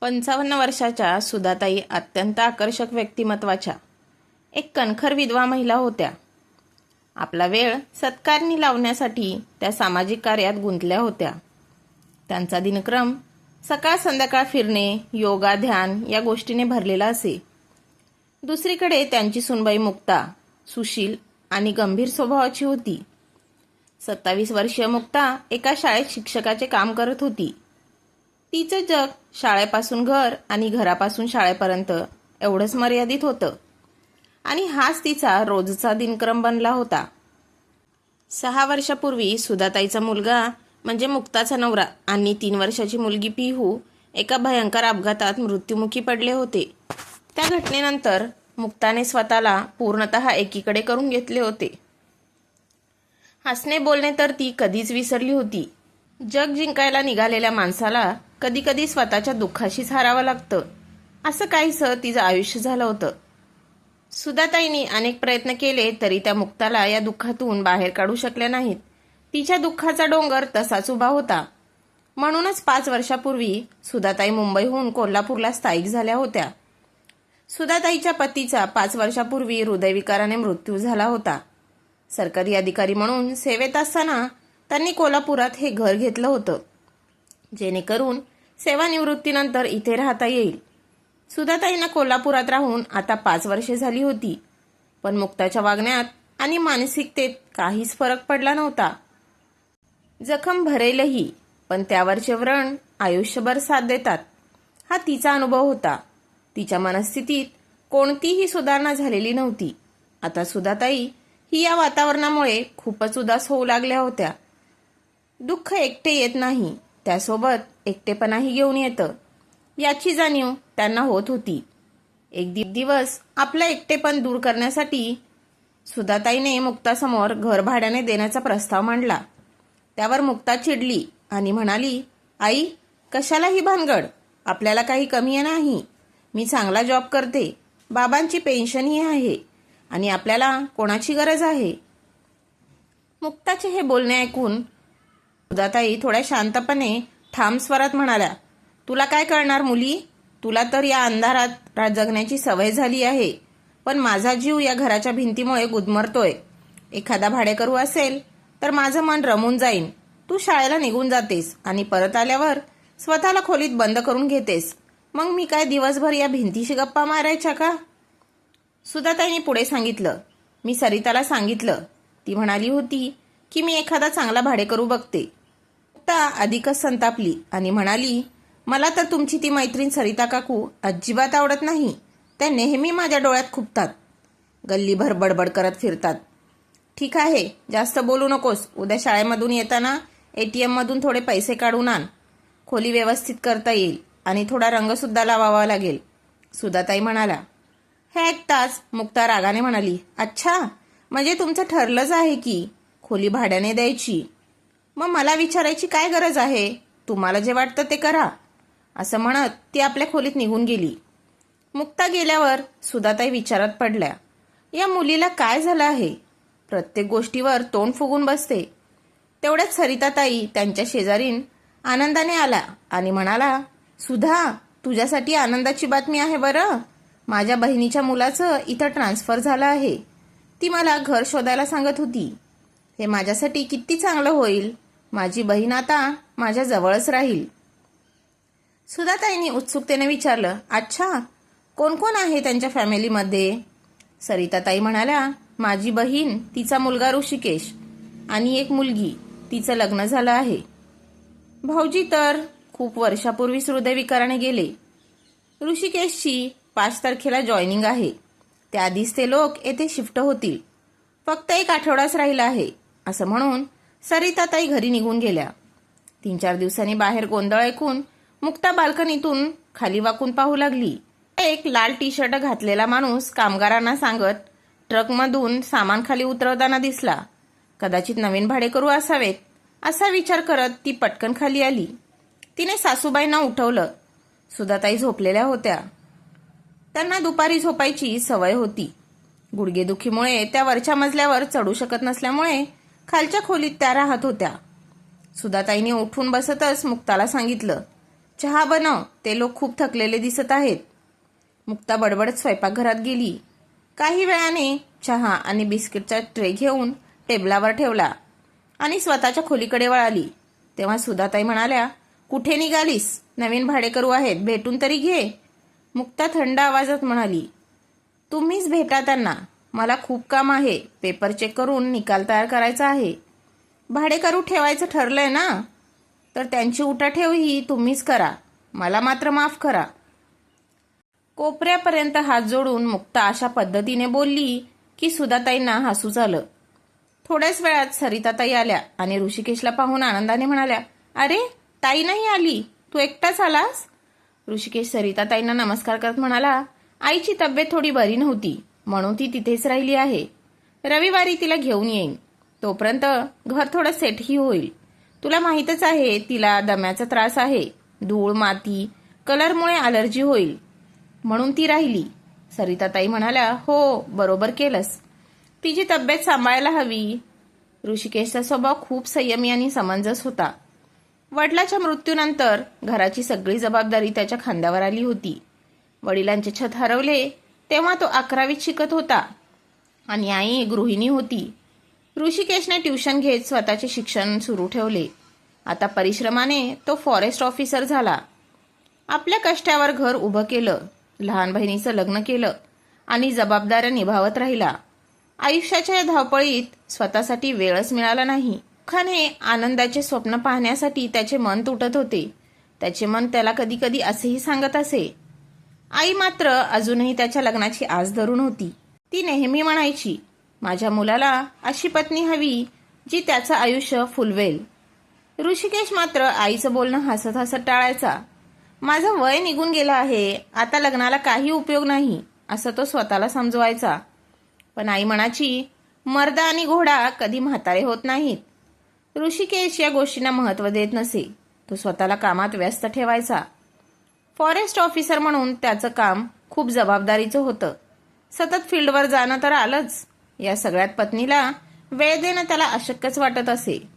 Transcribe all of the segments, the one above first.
पंचावन्न वर्षाच्या सुधाताई अत्यंत आकर्षक व्यक्तिमत्वाच्या एक कणखर विधवा महिला होत्या. आपला वेळ सत्कारणी लावण्यासाठी त्या सामाजिक कार्यात गुंतल्या होत्या. त्यांचा दिनक्रम सकाळ संध्याकाळ फिरणे योगा ध्यान या गोष्टीने भरलेला असे. दुसरीकडे त्यांची सुनबाई मुक्ता सुशील आणि गंभीर स्वभावाची होती. सत्तावीस वर्षीय मुक्ता एका शाळेत शिक्षकाचे काम करत होती. तिचं जग शाळेपासून घर आणि घरापासून शाळेपर्यंत एवढंच मर्यादित होतं. आणि हाच तिचा रोजचा दिनक्रम बनला होता. सहा वर्षापूर्वी सुधाताईचा मुलगा म्हणजे मुक्ताचा नवरा आणि तीन वर्षाची मुलगी पिहू एका भयंकर अपघातात मृत्युमुखी पडले होते. त्या घटनेनंतर मुक्ताने स्वतःला पूर्णतः एकीकडे करून घेतले होते. हसणे बोलणे तर ती कधीच विसरली होती. जग जिंकायला निघालेल्या माणसाला कधी कधी स्वतःच्या दुःखाशीच हारावं लागतं. असं काहीसं तिचं आयुष्य झालं होतं. सुधाताईंनी अनेक प्रयत्न केले तरी त्या मुक्ताला या दुःखातून बाहेर काढू शकल्या नाहीत. तिच्या दुःखाचा डोंगर तसाच उभा होता. म्हणूनच पाच वर्षापूर्वी सुधाताई मुंबईहून कोल्हापूरला स्थायिक झाल्या होत्या. सुधाताईच्या पतीचा पाच वर्षापूर्वी हृदयविकाराने मृत्यू झाला होता. सरकारी अधिकारी म्हणून सेवेत असताना त्यांनी कोल्हापुरात हे घर घेतलं होतं. जेणेकरून सेवानिवृत्तीनंतर इथे राहता येईल. सुधाताईंना कोल्हापुरात राहून आता पाच वर्षे झाली होती. पण मुक्ताच्या वागण्यात आणि मानसिकतेत काहीच फरक पडला नव्हता. जखम भरेलही पण त्यावरचे व्रण आयुष्यभर साथ देतात. हा तिचा अनुभव होता. तिच्या मनस्थितीत कोणतीही सुधारणा झालेली नव्हती. आता सुधाताई ही या वातावरणामुळे खूपच उदास होऊ लागल्या होत्या. दुःख एकटे येत नाही. त्यासोबत एकटेपणाही घेऊन येतं. याची जाणीव त्यांना होत होती. एक दिवस आपलं एकटेपण दूर करण्यासाठी सुधाताईने मुक्तासमोर घर भाड्याने देण्याचा प्रस्ताव मांडला. त्यावर मुक्ता चिडली आणि म्हणाली आई कशाला ही भानगड. आपल्याला काही कमी नाही. मी चांगला जॉब करते. बाबांची पेन्शनही आहे आणि आपल्याला कोणाची गरज आहे? मुक्ताचे हे बोलणे ऐकून सुधाताई थोड्या शांतपणे ठाम स्वरात म्हणाल्या तुला काय कळणार मुली? तुला तर या अंधारात रात जगण्याची सवय झाली आहे. पण माझा जीव या घराच्या भिंतीमुळे गुदमरतोय. एखादा भाडेकरू असेल तर माझं मन रमून जाईन. तू शाळेला निघून जातेस आणि परत आल्यावर स्वतःला खोलीत बंद करून घेतेस. मग मी काय दिवसभर या भिंतीशी गप्पा मारायच्या का? सुधाताईने पुढे सांगितलं. मी सरिताला सांगितलं. ती म्हणाली होती की मी एखादा चांगला भाडेकरू बघते. मुक्ता अधिकच संतापली आणि म्हणाली मला तर तुमची ती मैत्रीण सरिता काकू अजिबात आवडत नाही. त्या नेहमी माझ्या डोळ्यात खुपतात. गल्लीभर बडबड करत फिरतात. ठीक आहे जास्त बोलू नकोस. उद्या शाळेमधून येताना ए टी एममधून थोडे पैसे काढून आण. खोली व्यवस्थित करता येईल आणि थोडा रंगसुद्धा लावावा लागेल. सुधाताई म्हणाला. हे ऐकताच मुक्ता रागाने म्हणाली अच्छा म्हणजे तुमचं ठरलंच आहे की खोली भाड्याने द्यायची. मग मला विचारायची काय गरज आहे? तुम्हाला जे वाटतं ते करा. असं म्हणत ती आपल्या खोलीत निघून गेली. मुक्ता गेल्यावर सुधाताई विचारात पडल्या. या मुलीला काय झालं आहे? प्रत्येक गोष्टीवर तोंड फुगून बसते. तेवढ्यात सरिताताई त्यांच्या शेजारीन आनंदाने आला आणि म्हणाला सुधा तुझ्यासाठी आनंदाची बातमी आहे बरं. माझ्या बहिणीच्या मुलाचं इथं ट्रान्सफर झालं आहे. ती मला घर शोधायला सांगत होती. हे माझ्यासाठी किती चांगलं होईल? माझी बहीण आता माझ्या जवळच राहील. सुधाताईंनी उत्सुकतेने विचारलं अच्छा कोण कोण आहे त्यांच्या फॅमिलीमध्ये? सरिताताई म्हणाल्या माझी बहीण तिचा मुलगा ऋषिकेश आणि एक मुलगी. तिचं लग्न झालं आहे. भाऊजी तर खूप वर्षापूर्वीच हृदयविकाराने गेले. ऋषिकेशची पाच तारखेला जॉईनिंग आहे. त्याआधीच ते लोक येथे शिफ्ट होतील. फक्त एक आठवडाच राहिला आहे. असं म्हणून सरिताताई घरी निघून गेल्या. तीन चार दिवसांनी बाहेर गोंधळ ऐकून मुक्ता बाल्कनीतून खाली वाकून पाहू लागली. एक लाल टी शर्ट घातलेला माणूस कामगारांना सांगत ट्रकमधून सामान खाली उतरवताना दिसला. कदाचित नवीन भाडेकरू असावेत असा विचार करत ती पटकन खाली आली. तिने सासूबाईंना उठवलं. सुधाताई झोपलेल्या होत्या. त्यांना दुपारी झोपायची सवय होती. गुडघेदुखीमुळे त्या वरच्या मजल्यावर चढू शकत नसल्यामुळे खालच्या खोलीत त्या राहत होत्या. सुधाताईने उठून बसतच मुक्ताला सांगितलं चहा बनव ते लोक खूप थकलेले दिसत आहेत. मुक्ता बडबडत स्वयंपाकघरात गेली. काही वेळाने चहा आणि बिस्किटचा ट्रे घेऊन टेबलावर ठेवला आणि स्वतःच्या खोलीकडे वळाली. तेव्हा सुधाताई म्हणाल्या कुठे निघालीस? नवीन भाडेकरू आहेत भेटून तरी घे. मुक्ता थंड आवाजात म्हणाली तुम्हीच भेटा त्यांना. मला खूप काम आहे. पेपर चेक करून निकाल तयार करायचा आहे. भाडेकरू ठेवायचं ठरलंय ना? तर त्यांची उठाठेव ही तुम्हीच करा. मला मात्र माफ करा. कोपऱ्यापर्यंत हात जोडून मुक्ता अशा पद्धतीने बोलली की सुधाताईंना हसू झालं. थोड्याच वेळात सरिताताई आल्या आणि ऋषिकेशला पाहून आनंदाने म्हणाल्या अरे ताई नाही आली? तू एकटाच आलास? ऋषिकेश सरिताताईंना नमस्कार करत म्हणाला आईची तब्येत थोडी बरी नव्हती. म्हणून ती तिथेच राहिली आहे. रविवारी तिला घेऊन येईन. तोपर्यंत घर थोडं सेटही होईल. तुला माहीतच आहे तिला दम्याचा त्रास आहे. धूळ माती कलरमुळे अलर्जी होईल. म्हणून ती राहिली. सरिताताई म्हणाल्या हो बरोबर केलंस. तिची तब्येत सांभाळायला हवी. ऋषिकेशचा स्वभाव खूप संयमी आणि समंजस होता. वडिलाच्या मृत्यूनंतर घराची सगळी जबाबदारी त्याच्या खांद्यावर आली होती. वडिलांचे छत हरवले तेव्हा तो अकरावीत शिकत होता. आणि आई गृहिणी होती. ऋषिकेशने ट्युशन घेत स्वतःचे शिक्षण सुरू ठेवले. आता परिश्रमाने तो फॉरेस्ट ऑफिसर झाला. आपल्या कष्टावर घर उभं केलं. लहान बहिणीचं लग्न केलं. आणि जबाबदाऱ्या निभावत राहिला. आयुष्याच्या या धावपळीत स्वतःसाठी वेळच मिळाला नाही. खाने आनंदाचे स्वप्न पाहण्यासाठी त्याचे मन तुटत होते. त्याचे मन त्याला कधी कधी असेही सांगत असे. आई मात्र अजूनही त्याच्या लग्नाची आस धरून होती. ती नेहमी म्हणायची माझ्या मुलाला अशी पत्नी हवी जी त्याचं आयुष्य फुलवेल. ऋषिकेश मात्र आईचं बोलणं हसत हसत टाळायचा माझं वय निघून गेलं आहे आता लग्नाला काही उपयोग नाही असं तो स्वतःला समजवायचा. पण आई म्हणाची मर्द आणि घोडा कधी म्हातारे होत नाहीत. ऋषिकेश या गोष्टींना महत्त्व देत नसे तो स्वतःला कामात व्यस्त ठेवायचा. फॉरेस्ट ऑफिसर म्हणून त्याचं काम खूप जबाबदारीचं होतं. सतत फील्डवर जाणं तर आलंच. या सगळ्यात पत्नीला वेळ देणं त्याला अशक्यच वाटत असे.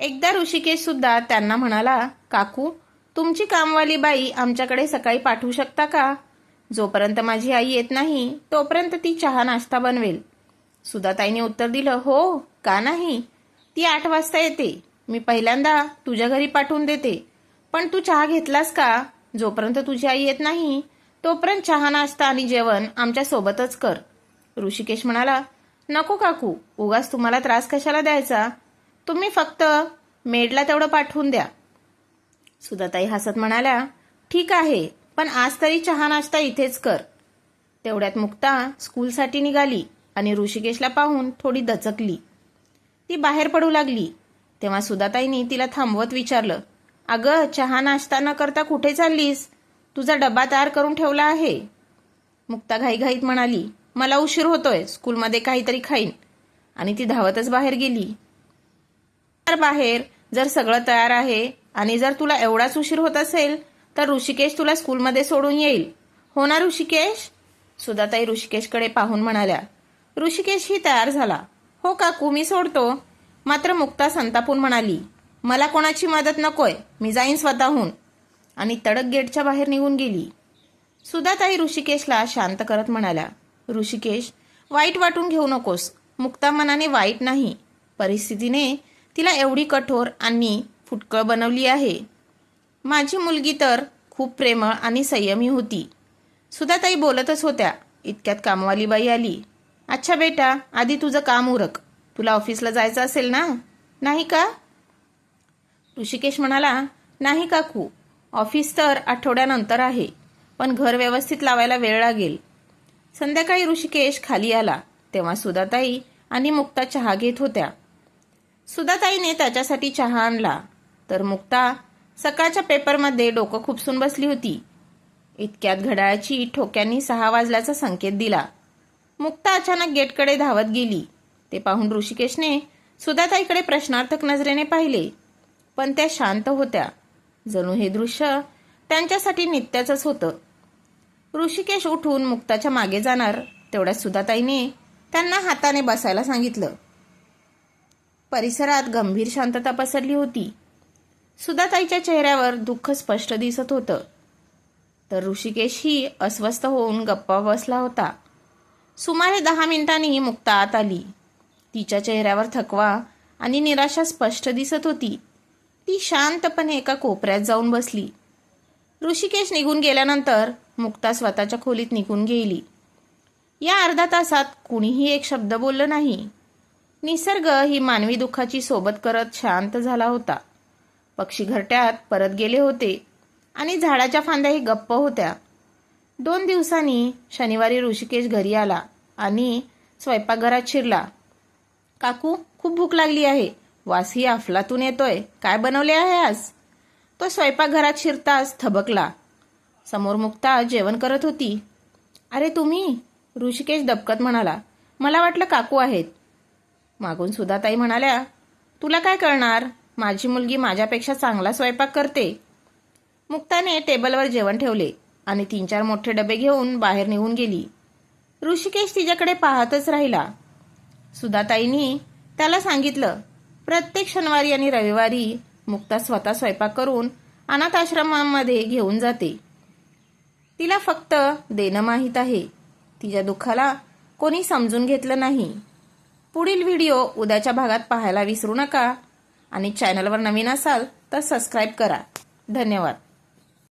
एकदा ऋषिकेश सुद्धा त्यांना म्हणाला काकू तुमची कामवाली बाई आमच्याकडे सकाळी पाठवू शकता का? जोपर्यंत माझी आई येत नाही तोपर्यंत ती चहा नाश्ता बनवेल. सुधाताईने उत्तर दिलं हो का नाही? ती आठ वाजता येते. मी पहिल्यांदा तुझ्या घरी पाठवून देते. पण तू चहा घेतलास का? जोपर्यंत तुझी आई येत नाही तोपर्यंत चहा नाश्ता आणि जेवण आमच्या सोबतच कर. ऋषिकेश म्हणाला नको काकू उगाच तुम्हाला त्रास कशाला द्यायचा? तुम्ही फक्त मेडला तेवढं पाठवून द्या. सुधाताई हसत म्हणाल्या ठीक आहे पण आज तरी चहा नाश्ता इथेच कर. तेवढ्यात मुक्ता स्कूलसाठी निघाली आणि ऋषिकेशला पाहून थोडी दचकली. ती बाहेर पडू लागली. तेव्हा सुधाताईंनी तिला थांबवत विचारलं अगं चहा नाश्ता न करता कुठे चाललीस? तुझा डबा तयार करून ठेवला आहे. मुक्ता घाईघाईत म्हणाली मला उशीर होतोय स्कूलमध्ये काहीतरी खाईन. आणि ती धावतच बाहेर गेली. तर बाहेर जर सगळं तयार आहे आणि जर तुला एवढाच उशीर होत असेल तर ऋषिकेश तुला स्कूलमध्ये सोडून येईल. हो ना ऋषिकेश? सुधाताई ऋषिकेशकडे पाहून म्हणाल्या. ऋषिकेशही तयार झाला. हो काकू मी सोडतो. मात्र मुक्ता संतापून म्हणाली मला कोणाची मदत नकोय. मी जाईन स्वतःहून. आणि तडक गेटच्या बाहेर निघून गेली. सुधाताई ऋषिकेशला शांत करत म्हणाल्या ऋषिकेश वाईट वाटून घेऊ नकोस. मुक्ता मनाने वाईट नाही. परिस्थितीने तिला एवढी कठोर आणि फुटकळ बनवली आहे. माझी मुलगी तर खूप प्रेमळ आणि संयमी होती. सुधाताई बोलतच होत्या इतक्यात कामवाली बाई आली. अच्छा बेटा आधी तुझं काम उरक. तुला ऑफिसला जायचं असेल ना? नाही का? ऋषिकेश म्हणाला नाही काकू ऑफिस तर आठवड्यानंतर आहे पण घर व्यवस्थित लावायला वेळ लागेल. संध्याकाळी ऋषिकेश खाली आला. तेव्हा सुधाताई आणि मुक्ता चहा घेत होत्या. सुधाताईने त्याच्यासाठी चहा आणला. तर मुक्ता सकाळच्या पेपरमध्ये डोकं खुपसून बसली होती. इतक्यात घड्याळाची ठोक्यांनी सहा वाजल्याचा संकेत दिला. मुक्ता अचानक गेटकडे धावत गेली. ते पाहून ऋषिकेशने सुधाताईकडे प्रश्नार्थक नजरेने पाहिले. पण त्या शांत होत्या. जणू हे दृश्य त्यांच्यासाठी नित्याचंच होतं. ऋषिकेश उठून मुक्ताच्या मागे जाणार तेवढ्यात सुधाताईने त्यांना हाताने बसायला सांगितलं. परिसरात गंभीर शांतता पसरली होती. सुधाताईच्या चेहऱ्यावर दुःख स्पष्ट दिसत होतं. तर ऋषिकेशही अस्वस्थ होऊन गप्पा बसला होता. सुमारे दहा मिनिटांनी मुक्ता आत आली. तिच्या चेहऱ्यावर थकवा आणि निराशा स्पष्ट दिसत होती. ती शांतपणे एका कोपऱ्यात जाऊन बसली. ऋषिकेश निघून गेल्यानंतर मुक्ता स्वतःच्या खोलीत निघून गेली. या अर्धा तासात कुणीही एक शब्द बोललं नाही. निसर्ग ही मानवी दुःखाची सोबत करत शांत झाला होता. पक्षी घरट्यात परत गेले होते आणि झाडाच्या फांद्याही गप्प होत्या. दोन दिवसांनी शनिवारी ऋषिकेश घरी आला आणि स्वयंपाकघरात शिरला. काकू खूप भूक लागली आहे. वासी अफलातून येतोय. काय बनवले आहे आज? तो स्वयंपाकघरात शिरताच थबकला. समोर मुक्ता जेवण करत होती. अरे तुम्ही? ऋषिकेश दबकत म्हणाला. मला वाटलं काकू आहेत. मागून सुधाताई म्हणाल्या तुला काय कळणार? माझी मुलगी माझ्यापेक्षा चांगला स्वयंपाक करते. मुक्ताने टेबलवर जेवण ठेवले आणि तीन चार मोठे डबे घेऊन बाहेर निघून गेली. ऋषिकेश तिच्याकडे पाहतच राहिला. सुधाताईंनी त्याला सांगितलं प्रत्येक शनिवारी आणि रविवारी मुक्ता स्वतः स्वयंपाक करून अनाथ आश्रमामध्ये घेऊन जाते. तिला फक्त देणं माहीत आहे. तिच्या दुःखाला कोणी समजून घेतलं नाही. पुढील व्हिडिओ उद्याच्या भागात पाहायला विसरू नका आणि चॅनलवर नवीन असाल तर सबस्क्राईब करा. धन्यवाद.